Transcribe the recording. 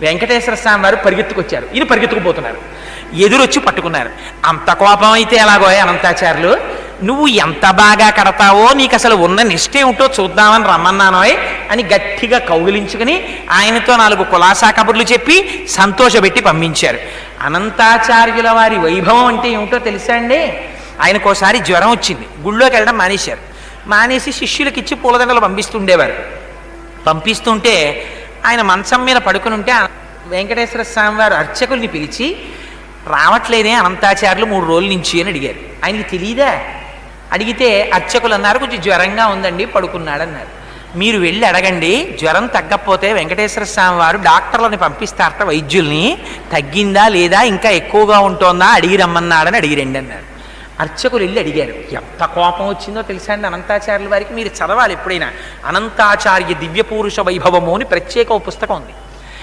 వెంకటేశ్వర స్వామి వారు పరిగెత్తుకొచ్చారు. ఈయన పరిగెత్తుకుపోతున్నారు. ఎదురొచ్చి పట్టుకున్నారు. అంత కోపం అయితే ఎలాగో అనంతాచార్యులు? నువ్వు ఎంత బాగా కడతావో నీకు అసలు ఉన్న నిష్ట ఏమిటో చూద్దామని రమ్మన్నానోయ్ అని గట్టిగా కౌగిలించుకుని ఆయనతో నాలుగు కులాసా కబుర్లు చెప్పి సంతోషపెట్టి పంపించారు. అనంతాచార్యుల వారి వైభవం అంటే ఏమిటో తెలుసా అండి? ఆయనకోసారి జ్వరం వచ్చింది. గుళ్ళోకి వెళ్ళడం మానేశారు. మానేసి శిష్యులకిచ్చి పూలదండలు పంపిస్తుండేవారు. పంపిస్తుంటే ఆయన మంచం మీద పడుకుని ఉంటే వెంకటేశ్వర స్వామి వారు అర్చకుల్ని పిలిచి రావట్లేదే అనంతాచార్యులు మూడు రోజుల నుంచి అని అడిగారు. ఆయనకి తెలియదా అడిగితే అర్చకులు అన్నారు కొంచెం జ్వరంగా ఉందండి పడుకున్నాడన్నారు. మీరు వెళ్ళి అడగండి జ్వరం తగ్గకపోతే వెంకటేశ్వర స్వామి వారు డాక్టర్లని పంపిస్తారట వైద్యుల్ని తగ్గిందా లేదా ఇంకా ఎక్కువగా ఉంటుందా అడిగి రమ్మన్నాడని అడిగి రండి అన్నారు. అర్చకులు వెళ్ళి అడిగారు ఎంత కోపం వచ్చిందో తెలుసా అండి అనంతాచార్యుల వారికి? మీరు చదవాలి ఎప్పుడైనా. అనంతాచార్య దివ్య పురుష వైభవము అని ప్రత్యేక ఓ పుస్తకం ఉంది.